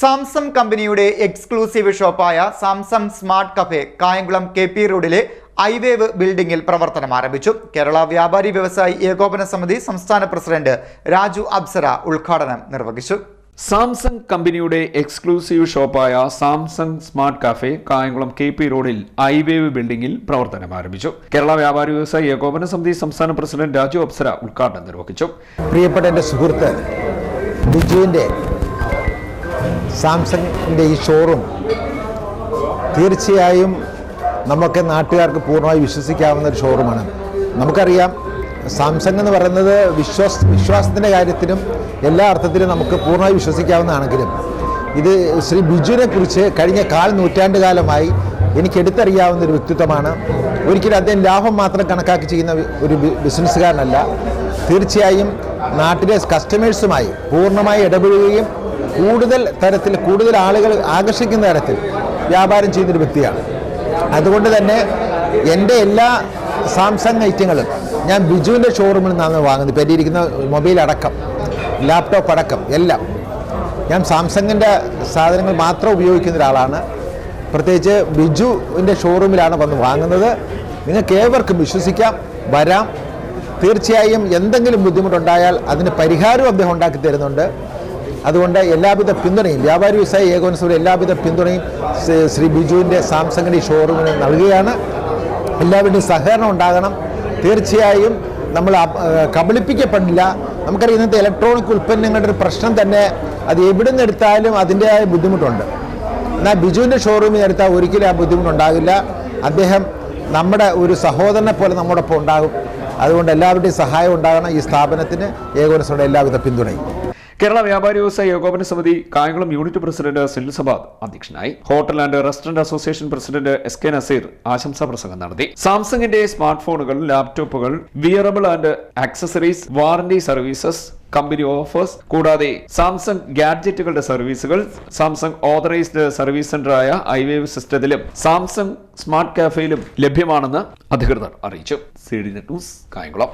Samsung കമ്പനിയുടെ exclusive ഷോപ്പായ Samsung smart cafe Kayamkulam K P റോഡിലെ ഐവേവ് ബിൽഡിംഗിൽ പ്രവർത്തനം ആരംഭിച്ചു. കേരള വ്യാപാരി വ്യവസായി ഏകോപന സമിതി സംസ്ഥാന പ്രസിഡന്റ് രാജു അബ്സര ഉദ്ഘാടനം നിർവഹിച്ചു. സാംസങ് കമ്പനിയുടെ exclusive ഷോപ്പായ Samsung smart cafe Kayamkulam K P റോഡിൽ ഐവേവ് ബിൽഡിംഗിൽ പ്രവർത്തനം ആരംഭിച്ചു. കേരള വ്യാപാരി വ്യവസായി ഏകോപന സമിതി സംസ്ഥാന പ്രസിഡന്റ് രാജു അപ്സര ഉദ്ഘാടനം നിർവഹിച്ചു. പ്രിയപ്പെട്ട എന്റെ സുഹൃത്ത് ബിജുവിന്റെ സാംസങ്ങിന്റെ ഈ ഷോറൂം തീർച്ചയായും നമുക്ക് നാട്ടുകാർക്ക് പൂർണമായി വിശ്വസിക്കാവുന്ന ഒരു ഷോറൂമാണ്. നമുക്കറിയാം സാംസങ് എന്ന് പറയുന്നത് വിശ്വാസ വിശ്വാസത്തിന്റെ കാര്യത്തിലും എല്ലാ അർത്ഥത്തിലും നമുക്ക് പൂർണമായി വിശ്വസിക്കാവുന്നതാണെങ്കിലും ഇത് ശ്രീ ബിജുവിനെ കുറിച്ച് കഴിഞ്ഞ കാൽ നൂറ്റാണ്ട് കാലമായി എനിക്ക് എടുത്തറിയാവുന്ന ഒരു വ്യക്തിത്വമാണ് ഒരിക്കലും അദ്ദേഹം ലാഭം മാത്രം കണക്കാക്കി ചെയ്യുന്ന ഒരു ബിസിനസ്സുകാരനല്ല. തീർച്ചയായും നാട്ടിലെ കസ്റ്റമേഴ്സുമായി പൂർണമായി ഇടപെടുകയും കൂടുതൽ തരത്തിൽ കൂടുതൽ ആളുകൾ ആകർഷിക്കുന്ന തരത്തിൽ വ്യാപാരം ചെയ്യുന്നൊരു വ്യക്തിയാണ്. അതുകൊണ്ട് തന്നെ എന്റെ എല്ലാ സാംസങ് ഐറ്റങ്ങളും ഞാൻ ബിജുവിന്റെ ഷോറൂമിൽ നിന്നാണ് വാങ്ങുന്നത്. ഇപ്പം ഇരിക്കുന്ന മൊബൈൽ അടക്കം ലാപ്ടോപ്പ് അടക്കം എല്ലാം ഞാൻ സാംസങ്ങിന്റെ സാധനങ്ങൾ മാത്രം ഉപയോഗിക്കുന്ന ഒരാളാണ്. പ്രത്യേകിച്ച് ബിജുവിന്റെ ഷോറൂമിലാണ് വന്ന് വാങ്ങുന്നത്. നിങ്ങൾക്ക് ഏവർക്കും വിശ്വസിക്കാം. വരാം. തീർച്ചയായും എന്തെങ്കിലും ബുദ്ധിമുട്ടുണ്ടായാൽ അതിന് പരിഹാരവും അദ്ദേഹം ഉണ്ടാക്കി തരുന്നുണ്ട്. അതുകൊണ്ട് എല്ലാവിധ പിന്തുണയും വ്യാപാരി വ്യവസായ ഏകോപനസഭയുടെ എല്ലാവിധ പിന്തുണയും ശ്രീ- ബിജുവിന്റെ സാംസങ്ങിന്റെ ഷോറൂമിന് നൽകുകയാണ്. എല്ലാവരുടെയും സഹകരണം ഉണ്ടാകണം. തീർച്ചയായും നമ്മൾ കബളിപ്പിക്കപ്പെടില്ല. നമുക്കറിയാം ഇന്നത്തെ ഇലക്ട്രോണിക് ഉൽപ്പന്നങ്ങളുടെ ഒരു പ്രശ്നം തന്നെ അത് എവിടെ നിന്ന് എടുത്താലും അതിന്റെതായ ബുദ്ധിമുട്ടുണ്ട്. എന്നാൽ ബിജുവിന്റെ ഷോറൂമിൽ എടുത്താൽ ഒരിക്കലും ആ ബുദ്ധിമുട്ടുണ്ടാകില്ല അദ്ദേഹം നമ്മുടെ ഒരു സഹോദരനെ പോലെ നമ്മോടൊപ്പം ഉണ്ടാകും. അതുകൊണ്ട് എല്ലാവരുടെയും സഹായം ഉണ്ടാകണം ഈ സ്ഥാപനത്തിന്. ഏകോപനസഭയുടെ എല്ലാവിധ പിന്തുണയും. കേരള വ്യാപാരി വ്യവസായ ഏകോപന സമിതി കായംകുളം യൂണിറ്റ് പ്രസിഡന്റ് സുനിൽ സബാദ് അധ്യക്ഷനായി. Hotel and restaurant association president S K Nazeer ആശംസാ പ്രസംഗം നടത്തി. സാംസങ്ങിന്റെ സ്മാർട്ട് ഫോണുകൾ ലാപ്ടോപ്പുകൾ wearable and accessories warranty services company offers കൂടാതെ സാംസങ് ഗാഡ്ജറ്റുകളുടെ സർവീസുകൾ സാംസങ് ഓതറൈസ്ഡ് സർവീസ് സെന്ററായ ഐവേവ് സിസ്റ്റത്തിലും സാംസങ് സ്മാർട്ട് കാഫയിലും ലഭ്യമാണെന്ന് അധികൃതർ അറിയിച്ചു. C D news Kayamkulam.